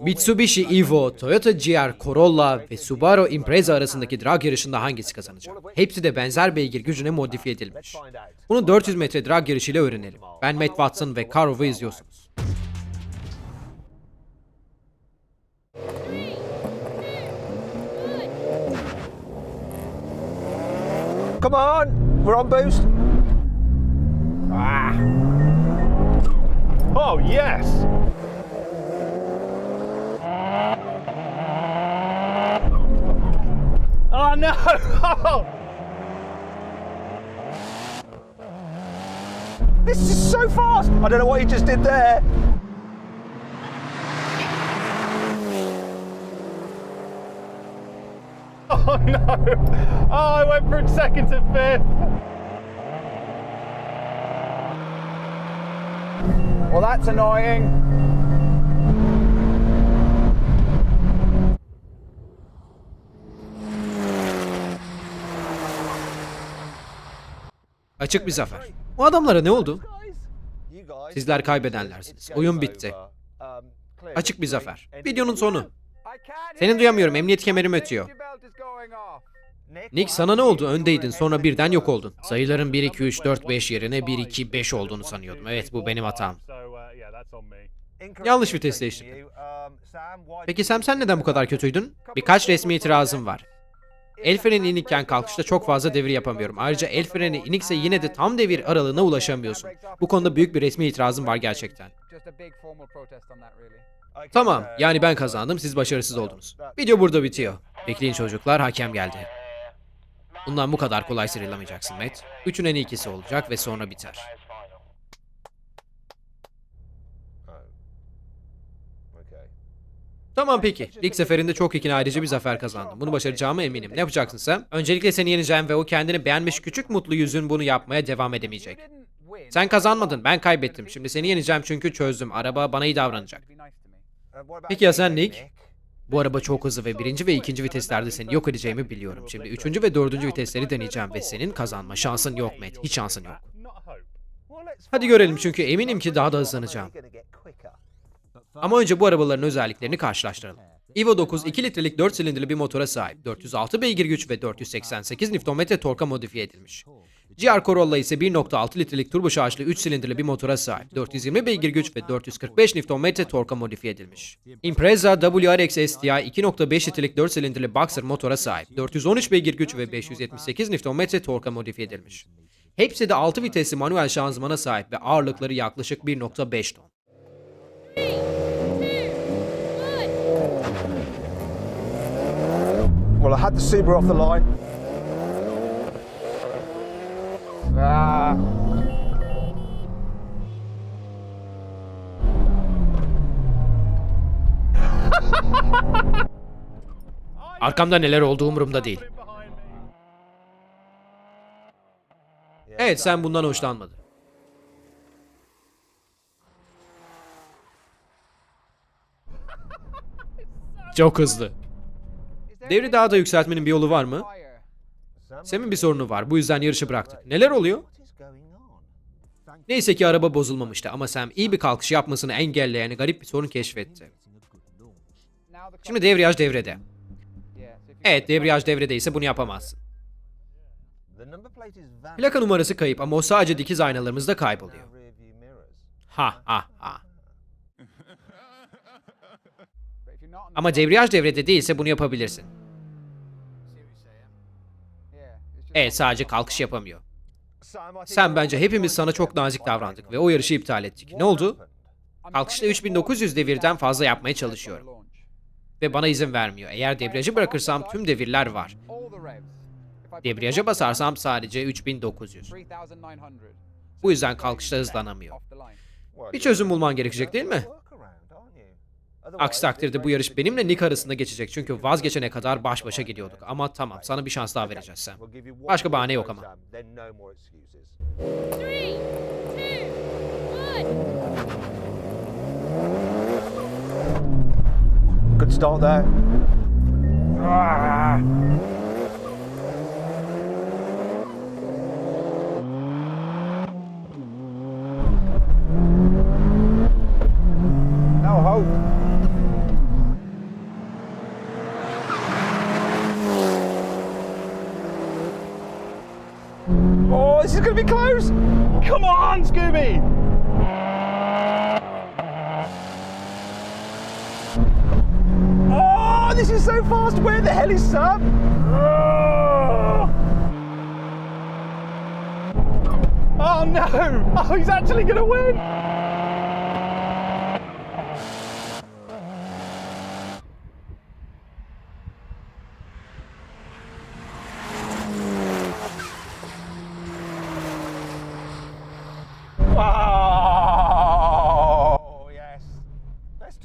Mitsubishi Evo, Toyota GR Corolla ve Subaru Impreza arasındaki drag yarışında hangisi kazanacak? Hepsi de benzer beygir gücüne modifiye edilmiş. Bunu 400 metre drag yarışıyla öğrenelim. Ben Matt Watson ve Karov'u izliyorsunuz. Come on, we're on boost. Ah. Oh yes. Oh no! this is so fast. I don't know what he just did there. Oh no! Oh, I went from second to fifth. Well, that's annoying. Açık bir zafer. Bu adamlara ne oldu? Sizler kaybedenlersiniz. Oyun bitti. Açık bir zafer. Videonun sonu. Seni duyamıyorum, emniyet kemerim ötüyor. Nick sana ne oldu? Öndeydin sonra birden yok oldun. Sayıların 1, 2, 3, 4, 5 yerine 1, 2, 5 olduğunu sanıyordum. Evet bu benim hatam. Yanlış vites değiştirdim. Peki Sam sen neden bu kadar kötüydün? Birkaç resmi itirazım var. El freni inikken kalkışta çok fazla devir yapamıyorum. Ayrıca el freni inikse yine de tam devir aralığına ulaşamıyorsun. Bu konuda büyük bir resmi itirazım var gerçekten. Tamam, yani ben kazandım, siz başarısız oldunuz. Video burada bitiyor. Bekleyin çocuklar, hakem geldi. Bundan bu kadar kolay sıyrılamayacaksın Matt. Üçün en ikisi olacak ve sonra biter. Tamam peki. İlk seferinde çok ikna edici bir zafer kazandım. Bunu başaracağıma eminim. Ne yapacaksın sen? Öncelikle seni yeneceğim ve o kendini beğenmiş küçük mutlu yüzün bunu yapmaya devam edemeyecek. Sen kazanmadın, ben kaybettim. Şimdi seni yeneceğim çünkü çözdüm. Araba bana iyi davranacak. Peki ya sen Nick? Bu araba çok hızlı ve birinci ve ikinci viteslerde seni yok edeceğimi biliyorum. Şimdi üçüncü ve dördüncü vitesleri deneyeceğim ve senin kazanma şansın yok Matt. Hiç şansın yok. Hadi görelim çünkü eminim ki daha da hızlanacağım. Ama önce bu arabaların özelliklerini karşılaştıralım. Evo 9 2 litrelik 4 silindirli bir motora sahip. 406 beygir güç ve 488 Nm torka modifiye edilmiş. GR Corolla ise 1.6 litrelik turboşarjlı 3 silindirli bir motora sahip. 420 beygir güç ve 445 Nm torka modifiye edilmiş. Impreza WRX STI 2.5 litrelik 4 silindirli boxer motora sahip. 413 beygir güç ve 578 Nm torka modifiye edilmiş. Hepsi de 6 vitesli manuel şanzımana sahip ve ağırlıkları yaklaşık 1.5 ton. Well, I had the Subaru off the line. Ah. Arkamda neler olduğu umurumda değil. Evet sen bundan hoşlanmadın. Çok hızlı. Devri daha da yükseltmenin bir yolu var mı? Sem'in bir sorunu var. Bu yüzden yarışı bıraktık. Neler oluyor? Neyse ki araba bozulmamıştı ama Sam iyi bir kalkış yapmasını engelleyen garip bir sorun keşfetti. Şimdi devriyaj devrede. Evet devriyaj devredeyse bunu yapamazsın. Plaka numarası kayıp ama o sadece dikiz aynalarımızda kayboluyor. Ha ha ha. Ama debriyaj devrede değilse bunu yapabilirsin. Evet sadece kalkış yapamıyor. Sen bence hepimiz sana çok nazik davrandık ve o yarışı iptal ettik. Ne oldu? Kalkışta 3900 devirden fazla yapmaya çalışıyorum. Ve bana izin vermiyor. Eğer debriyajı bırakırsam tüm devirler var. Debriyaja basarsam sadece 3900. Bu yüzden kalkışta hızlanamıyor. Bir çözüm bulman gerekecek değil mi? Aksi takdirde bu yarış benimle Nick arasında geçecek çünkü vazgeçene kadar baş başa gidiyorduk. Ama tamam sana bir şans daha vereceğiz Sam. Başka bahane yok ama. Three, two, one. Good start there. Ah. Be close. Come on, Scooby. Oh, this is so fast. Where the hell is Sam? Oh no! Oh, he's actually going to win.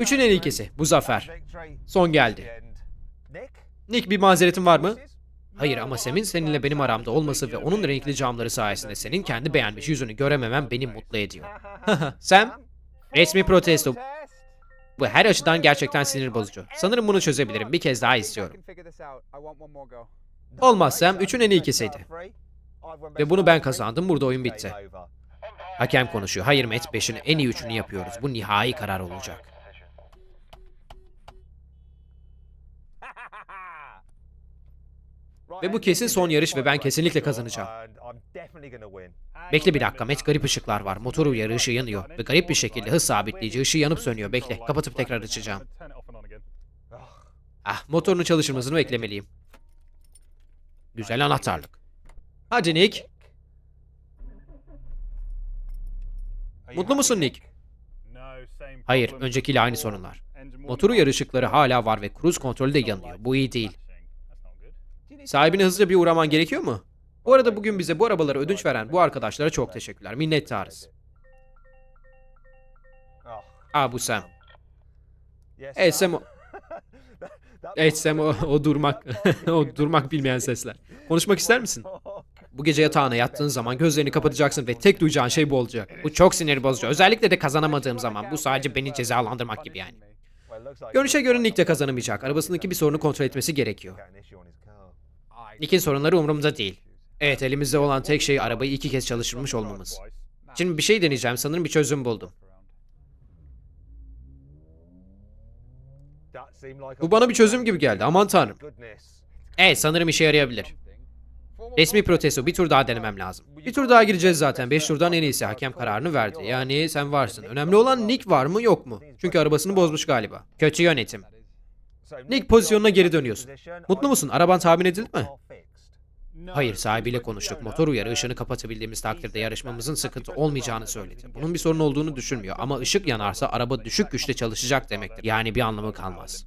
Üçün en ilkesi. Bu zafer. Son geldi. Nick? Bir mazeretin var mı? Hayır ama Sam'in seninle benim aramda olması ve onun renkli camları sayesinde senin kendi beğenmiş yüzünü görememem beni mutlu ediyor. Sam, resmi protesto. Bu her açıdan gerçekten sinir bozucu. Sanırım bunu çözebilirim. Bir kez daha istiyorum. Olmaz Sam, üçün en ilkisiydi. Ve bunu ben kazandım. Burada oyun bitti. Hakem konuşuyor. Hayır Matt, 5'in en iyi üçünü yapıyoruz. Bu nihai karar olacak. Ve bu kesin son yarış ve ben kesinlikle kazanacağım. Bekle bir dakika Matt garip ışıklar var. Motor uyarı ışığı yanıyor. Ve garip bir şekilde hız sabitleyici ışığı yanıp sönüyor. Bekle kapatıp tekrar açacağım. Ah motorunu çalışırmasını beklemeliyim. Güzel anahtarlık. Hadi Nick. Mutlu musun Nick? Hayır, öncekiyle aynı sorunlar. Motor uyarı ışıkları hala var ve cruise kontrolü de yanıyor. Bu iyi değil. Sahibine hızlıca bir uğraman gerekiyor mu? Bu arada bugün bize bu arabaları ödünç veren bu arkadaşlara çok teşekkürler. Minnettarız. Aa bu Sam. Evet Sam o... Evet Sam o, o durmak. o durmak bilmeyen sesler. Konuşmak ister misin? Bu gece yatağına yattığın zaman gözlerini kapatacaksın ve tek duyacağın şey bu olacak. Bu çok sinir bozucu. Özellikle de kazanamadığım zaman. Bu sadece beni cezalandırmak gibi yani. Görünüşe göre Nick de kazanamayacak. Arabasındaki bir sorunu kontrol etmesi gerekiyor. Nick'in sorunları umurumda değil. Evet elimizde olan tek şey arabayı iki kez çalıştırmış olmamız. Şimdi bir şey deneyeceğim. Sanırım bir çözüm buldum. Bu bana bir çözüm gibi geldi. Aman tanrım. Evet sanırım işe yarayabilir. Resmi protesto bir tur daha denemem lazım. Bir tur daha gireceğiz zaten. 5 turdan en iyisi hakem kararını verdi. Yani sen varsın. Önemli olan Nick var mı yok mu? Çünkü arabasını bozmuş galiba. Kötü yönetim. Nick pozisyonuna geri dönüyorsun. Mutlu musun? Araban tahmin edildi mi? Hayır sahibiyle konuştuk. Motor uyarı ışığını kapatabildiğimiz takdirde yarışmamızın sıkıntı olmayacağını söyledi. Bunun bir sorun olduğunu düşünmüyor ama ışık yanarsa araba düşük güçte çalışacak demektir. Yani bir anlamı kalmaz.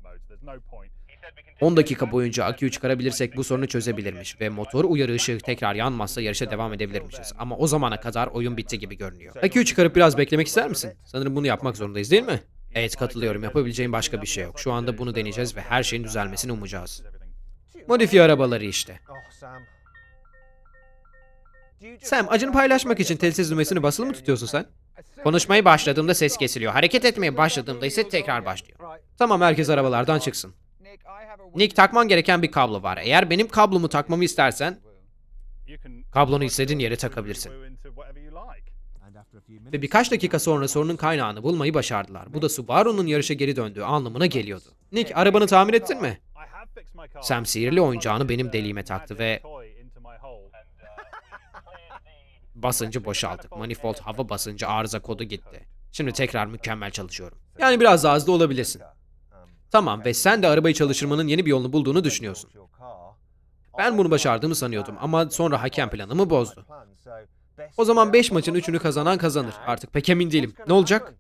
10 dakika boyunca aküyü çıkarabilirsek bu sorunu çözebilirmiş ve motor uyarı ışığı tekrar yanmazsa yarışa devam edebilirmişiz. Ama o zamana kadar oyun bitti gibi görünüyor. Aküyü çıkarıp biraz beklemek ister misin? Sanırım bunu yapmak zorundayız değil mi? Evet katılıyorum. Yapabileceğim başka bir şey yok. Şu anda bunu deneyeceğiz ve her şeyin düzelmesini umacağız. Modifiye arabaları işte. Sam acını paylaşmak için telsiz düğmesini basılı mı tutuyorsun sen? Konuşmayı başladığımda ses kesiliyor. Hareket etmeye başladığımda ise tekrar başlıyor. Tamam herkes arabalardan çıksın. Nick takman gereken bir kablo var. Eğer benim kablomu takmamı istersen kablonu istediğin yere takabilirsin. Ve birkaç dakika sonra sorunun kaynağını bulmayı başardılar. Bu da Subaru'nun yarışa geri döndüğü anlamına geliyordu. Nick arabanı tamir ettin mi? Sam sihirli oyuncağını benim deliğime taktı ve basıncı boşalttık. Manifold hava basıncı arıza kodu gitti. Şimdi tekrar mükemmel çalışıyorum. Yani biraz daha hızlı olabilirsin. Tamam ve sen de arabayı çalıştırmanın yeni bir yolunu bulduğunu düşünüyorsun. Ben bunu başardığımı sanıyordum ama sonra hakem planımı bozdu. O zaman 5 maçın 3'ünü kazanan kazanır. Artık pek emin değilim. Ne olacak?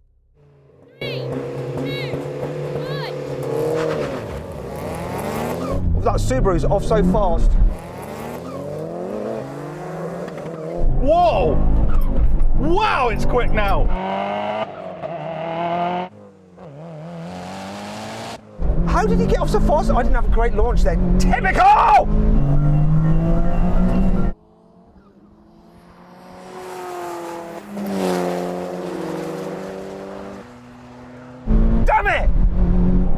That Subaru's off so fast. Whoa! Wow, it's quick now. How did he get off so fast? I didn't have a great launch there. Typical! Damn it!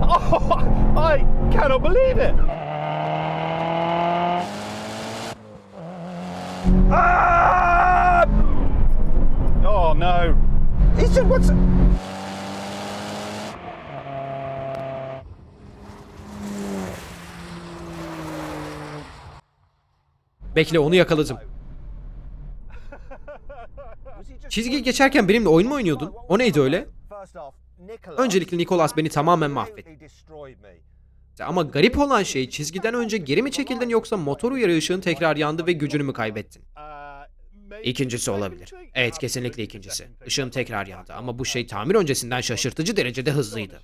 Oh, I cannot believe it! Ah! Oh no! He's just what's? Bekle onu yakaladım. Çizgiyi geçerken benimle oyun mu oynuyordun? O neydi öyle? Öncelikle Nicholas beni tamamen mahvetti. Ama garip olan şey çizgiden önce geri mi çekildin yoksa motor uyarı ışığın tekrar yandı ve gücünü mü kaybettin? İkincisi olabilir. Evet kesinlikle ikincisi. Işığım tekrar yandı ama bu şey tamir öncesinden şaşırtıcı derecede hızlıydı.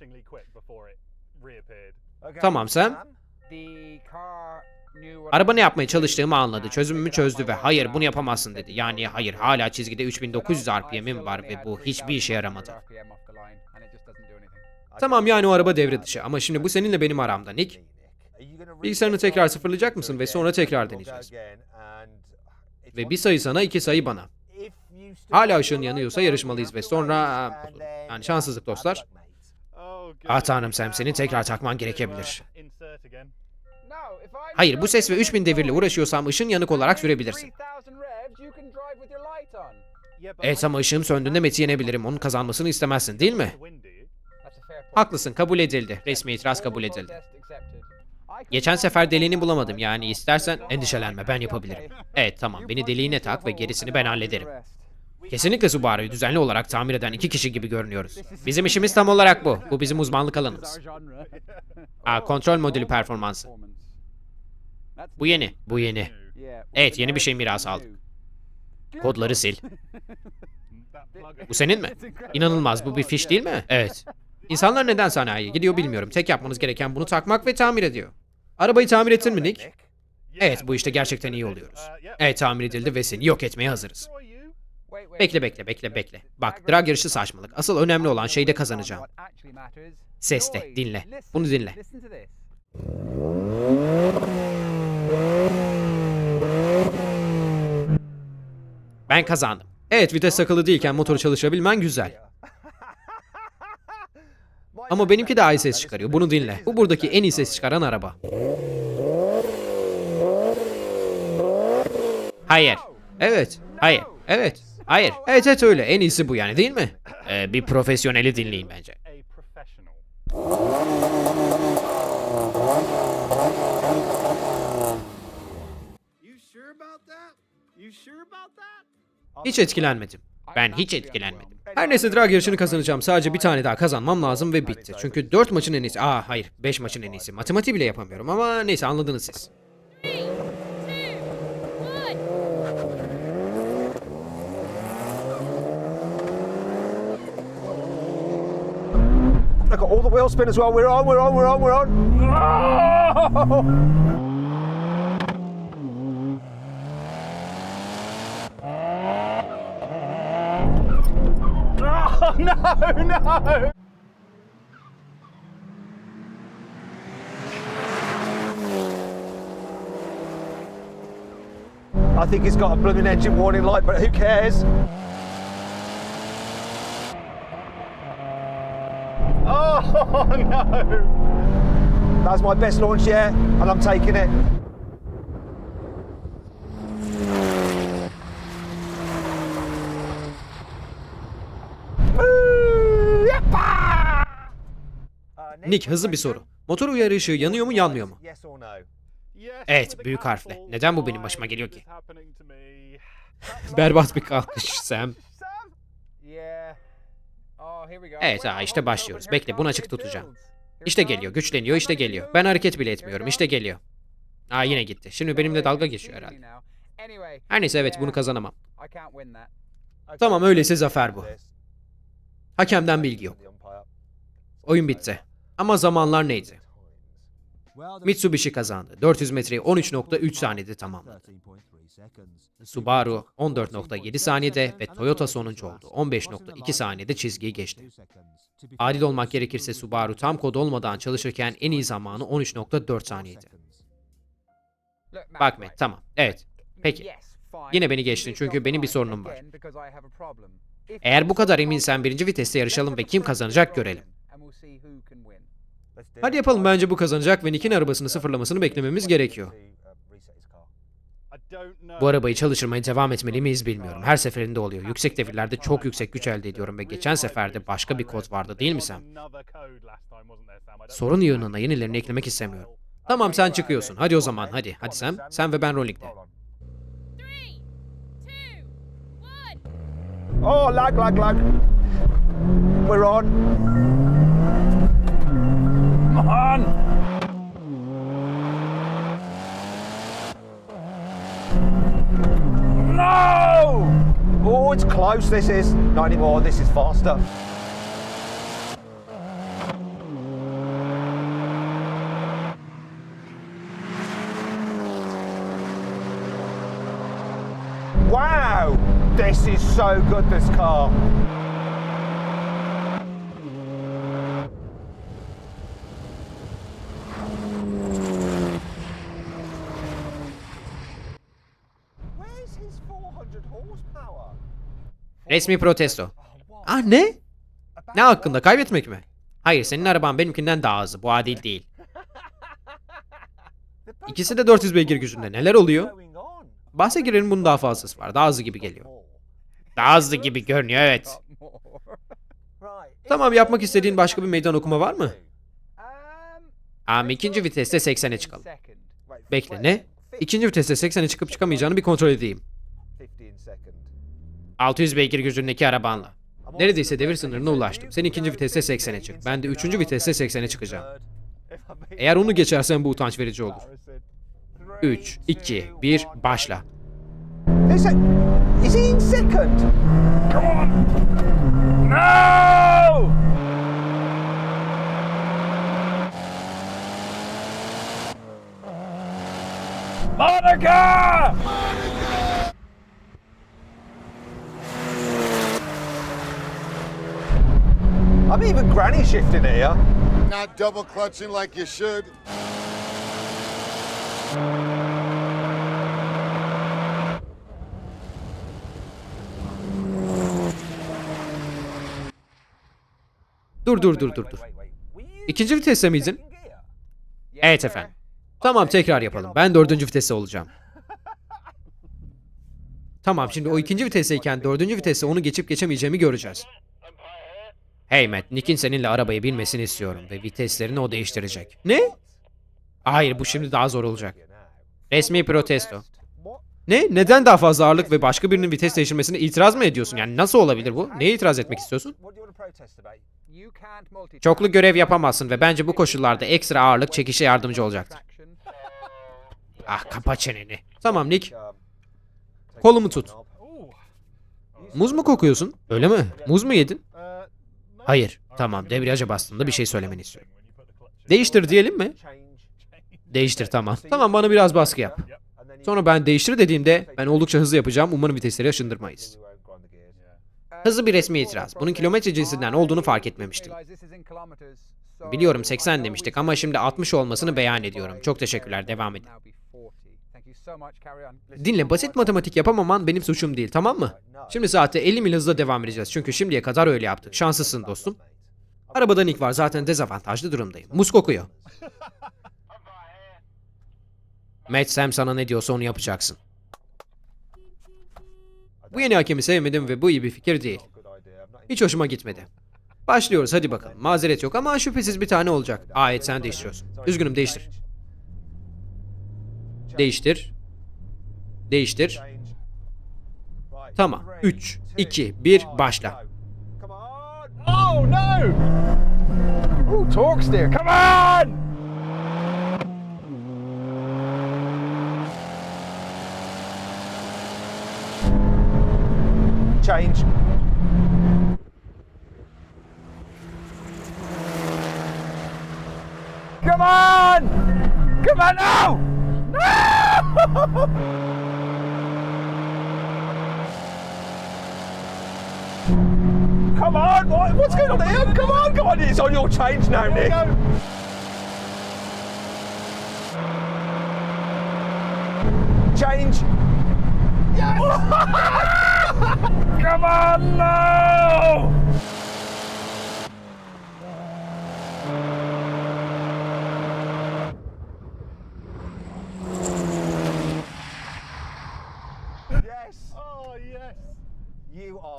Tamam Sam. Araba ne yapmaya çalıştığımı anladı. Çözümümü çözdü ve hayır bunu yapamazsın dedi. Yani hayır hala çizgide 3900 RPM'im var ve bu hiçbir işe yaramadı. Tamam yani o araba devre dışı ama şimdi bu seninle benim aramda Nick. Bilgisayarını tekrar sıfırlayacak mısın ve sonra tekrar deneyeceğiz. Ve bir sayı sana iki sayı bana. Hala ışığın yanıyorsa yarışmalıyız ve sonra... Yani şanssızlık dostlar. Ah tanrım Sam senin tekrar takman gerekebilir. Hayır bu ses ve 3000 devirle uğraşıyorsam ışın yanık olarak sürebilirsin. Evet ama ışığım söndüğünde Matt'i yenebilirim. Onun kazanmasını istemezsin değil mi? Haklısın kabul edildi. Resmi itiraz kabul edildi. Geçen sefer deliğini bulamadım yani istersen endişelenme ben yapabilirim. Evet tamam beni deliğine tak ve gerisini ben hallederim. Kesinlikle Subaru'yu düzenli olarak tamir eden iki kişi gibi görünüyoruz. Bizim işimiz tam olarak bu. Bu bizim uzmanlık alanımız. Aa, kontrol modülü performansı. Bu yeni, bu yeni. Evet yeni bir şey miras aldık. Kodları sil. Bu senin mi? İnanılmaz bu bir fiş değil mi? Evet. İnsanlar neden sanayiye gidiyor bilmiyorum. Tek yapmanız gereken bunu takmak ve tamir ediyor. Arabayı tamir ettin mi Nick? Evet bu işte gerçekten iyi oluyoruz. Evet tamir edildi ve seni yok etmeye hazırız. Bekle bekle bekle bekle. Bak drag yarışı saçmalık. Asıl önemli olan şeyde kazanacağım. Seste dinle. Bunu dinle. Ben kazandım. Evet vites takılı değilken motoru çalışabilmen güzel. Ama benimki daha iyi ses çıkarıyor. Bunu dinle. Bu buradaki en iyi ses çıkaran araba. Hayır. Evet. Hayır. Evet. Hayır. Evet evet öyle. En iyisi bu yani değil mi? Ee, bir profesyoneli dinleyin bence. Hiç etkilenmedim. Ben hiç etkilenmedim. Her neyse drag yarışını kazanacağım. Sadece bir tane daha kazanmam lazım ve bitti. Çünkü 4 maçın en iyisi. Aa hayır 5 maçın en iyisi. Matematiği bile yapamıyorum ama neyse anladınız siz. Look at all the wheel spin as well. We're on, we're on, we're on, we're on. No, no. I think it's got a blooming engine warning light, but who cares? Oh no! That was my best launch yet, and I'm taking it. Nick hızlı bir soru. Motor uyarı ışığı yanıyor mu yanmıyor mu? Evet büyük harfle. Neden bu benim başıma geliyor ki? Berbat bir kalkış Sam. Evet ha işte başlıyoruz. Bekle bunu açık tutacağım. İşte geliyor, güçleniyor, işte geliyor. Ben hareket bile etmiyorum, işte geliyor. Aa yine gitti. Şimdi benimle dalga geçiyor herhalde. Her neyse evet bunu kazanamam. Tamam öyleyse zafer bu. Hakemden bilgi yok. Oyun bitti. Ama zamanlar neydi? Mitsubishi kazandı. 400 metreyi 13.3 saniyede tamamladı. Subaru 14.7 saniyede ve Toyota sonuncu oldu. 15.2 saniyede çizgiyi geçti. Adil olmak gerekirse Subaru tam kod olmadan çalışırken en iyi zamanı 13.4 saniyeydi. Bak Matt, tamam. Evet. Peki. Yine beni geçtin çünkü benim bir sorunum var. Eğer bu kadar eminsen birinci viteste yarışalım ve kim kazanacak görelim. Hadi yapalım bence bu kazanacak ve Nick'in arabasını sıfırlamasını beklememiz gerekiyor. Bu arabayı çalıştırmaya devam etmeli miyiz bilmiyorum. Her seferinde oluyor. Yüksek devirlerde çok yüksek güç elde ediyorum ve geçen seferde başka bir kod vardı değil mi Sam? Sorun yığınına yenilerini eklemek istemiyorum. Tamam sen çıkıyorsun. Hadi o zaman hadi. Hadi Sam. Sen ve ben rolling'de. Oh, lag, lag, lag. We're on. It's close. This is. Not anymore. This is faster. Wow! This is so good, this car. Resmi protesto. Ah ne? Ne hakkında kaybetmek mi? Hayır senin araban benimkinden daha hızlı. Bu adil değil. İkisi de 400 beygir gücünde. Neler oluyor? Bahse girenin bunun daha fazlası var. Daha hızlı gibi geliyor. Daha hızlı gibi görünüyor evet. Tamam yapmak istediğin başka bir meydan okuma var mı? Ama ikinci viteste 80'e çıkalım. Bekle ne? İkinci viteste 80'e çıkıp çıkamayacağını bir kontrol edeyim. 15 second. 600 beygir gücündeki arabanla. Neredeyse devir sınırına ulaştım. Sen ikinci viteste 80'e çık. Ben de üçüncü viteste 80'e çıkacağım. Eğer onu geçersen bu utanç verici olur. 3, 2, 1, başla. Is, it, is he in second? Come on! No! Monica! I'm even granny shifting here. Not double clutching like you should. Dur dur dur dur dur. İkinci viteste miydin? Evet efendim. Tamam tekrar yapalım. Ben dördüncü viteste olacağım. Tamam şimdi o ikinci vitesteyken dördüncü viteste onu geçip geçemeyeceğimi göreceğiz. Hey Matt, Nick'in seninle arabaya binmesini istiyorum ve viteslerini o değiştirecek. Ne? Hayır bu şimdi daha zor olacak. Resmi protesto. Ne? Neden daha fazla ağırlık ve başka birinin vites değiştirmesine itiraz mı ediyorsun? Yani nasıl olabilir bu? Neye itiraz etmek istiyorsun? Çoklu görev yapamazsın ve bence bu koşullarda ekstra ağırlık çekişe yardımcı olacaktır. Ah kapa çeneni. Tamam Nick. Um, Kolumu tut. Muz mu kokuyorsun? Öyle mi? Muz mu yedin? Hayır. Tamam debriyaja bastığımda bir şey söylemeni istiyorum. Değiştir diyelim mi? Değiştir tamam. Tamam bana biraz baskı yap. Sonra ben değiştir dediğimde ben oldukça hızlı yapacağım. Umarım vitesleri aşındırmayız. Hızlı bir resmi itiraz. Bunun kilometre cinsinden olduğunu fark etmemiştim. Biliyorum I 80 know demiştik ama şimdi be 60 olmasını beyan 45. ediyorum. Çok teşekkürler. Devam edin. Dinle basit matematik yapamaman benim suçum değil tamam mı? Şimdi saatte 50 mil hızla devam edeceğiz. Çünkü şimdiye kadar öyle yaptık. Şanslısın dostum. Arabada Nick var zaten dezavantajlı durumdayım. Muz kokuyor. Matt Sam sana ne diyorsa onu yapacaksın. Bu yeni hakemi sevmedim ve bu iyi bir fikir değil. Hiç hoşuma gitmedi. Başlıyoruz hadi bakalım. Mazeret yok ama şüphesiz bir tane olacak. Evet sen değiştiriyorsun. Üzgünüm değiştir. Değiştir. Değiştir. Tamam. Three, 3, two, 2, 1 one, başla. Oh no! Come on! Change. Come on! Come on now! No! Come on. What, what's going on here? Come on, come on. It's on your change now, Nick. Change. Yes! Come on now!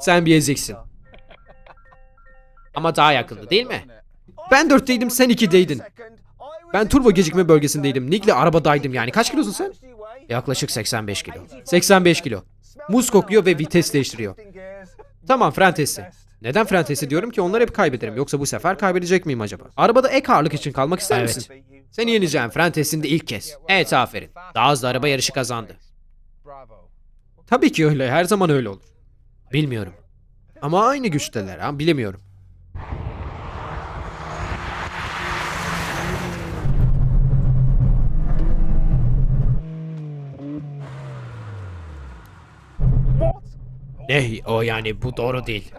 Sen bir eziksin. Ama daha yakındı değil mi? Ben dörtteydim sen ikideydin. Ben turbo gecikme bölgesindeydim. Nick'le arabadaydım yani. Kaç kilosun sen? Yaklaşık 85 kilo. 85 kilo. Muz kokuyor ve vites değiştiriyor. Tamam fren testi. Neden fren testi diyorum ki onlar hep kaybederim. Yoksa bu sefer kaybedecek miyim acaba? Arabada ek ağırlık için kalmak ister Evet. misin? Seni yeneceğim fren testinde ilk kez. Evet aferin. Daha hızlı araba yarışı kazandı. Tabii ki öyle. Her zaman öyle olur. Bilmiyorum. Ama aynı güçteler ha. Bilemiyorum. Ne? O yani bu doğru değil.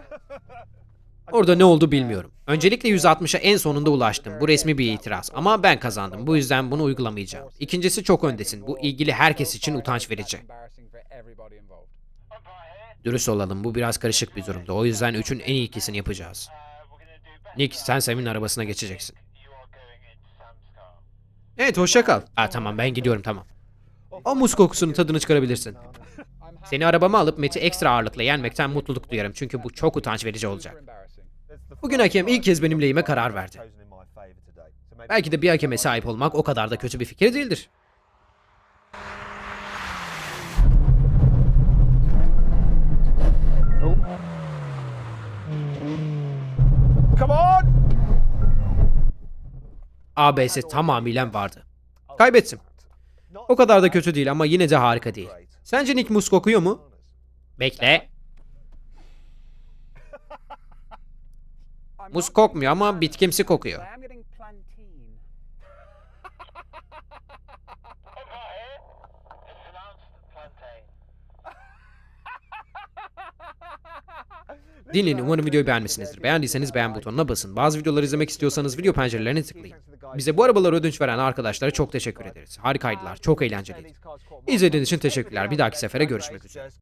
Orada ne oldu bilmiyorum. Öncelikle 160'a en sonunda ulaştım. Bu resmi bir itiraz. Ama ben kazandım. Bu yüzden bunu uygulamayacağım. İkincisi çok öndesin. Bu ilgili herkes için utanç verici. Dürüst olalım bu biraz karışık bir durumda. O yüzden üçün en iyi ikisini yapacağız. Nick sen Sam'in arabasına geçeceksin. Evet hoşça kal. Ha tamam ben gidiyorum tamam. O muz kokusunun tadını çıkarabilirsin. Seni arabama alıp Matt'i ekstra ağırlıkla yenmekten mutluluk duyarım. Çünkü bu çok utanç verici olacak. Bugün hakem ilk kez benim lehime karar verdi. Belki de bir hakeme sahip olmak o kadar da kötü bir fikir değildir. Come on! ABS tamamıyla vardı. Kaybettim. O kadar da kötü değil ama yine de harika değil. Sence Nick muz kokuyor mu? Bekle. Muz kokmuyor ama bitkimsi kokuyor. Dinleyin umarım videoyu beğenmişsinizdir. Beğendiyseniz beğen butonuna basın. Bazı videoları izlemek istiyorsanız video pencerelerine tıklayın. Bize bu arabaları ödünç veren arkadaşlara çok teşekkür ederiz. Harikaydılar, çok eğlenceliydi. İzlediğiniz için teşekkürler. Bir dahaki sefere görüşmek üzere.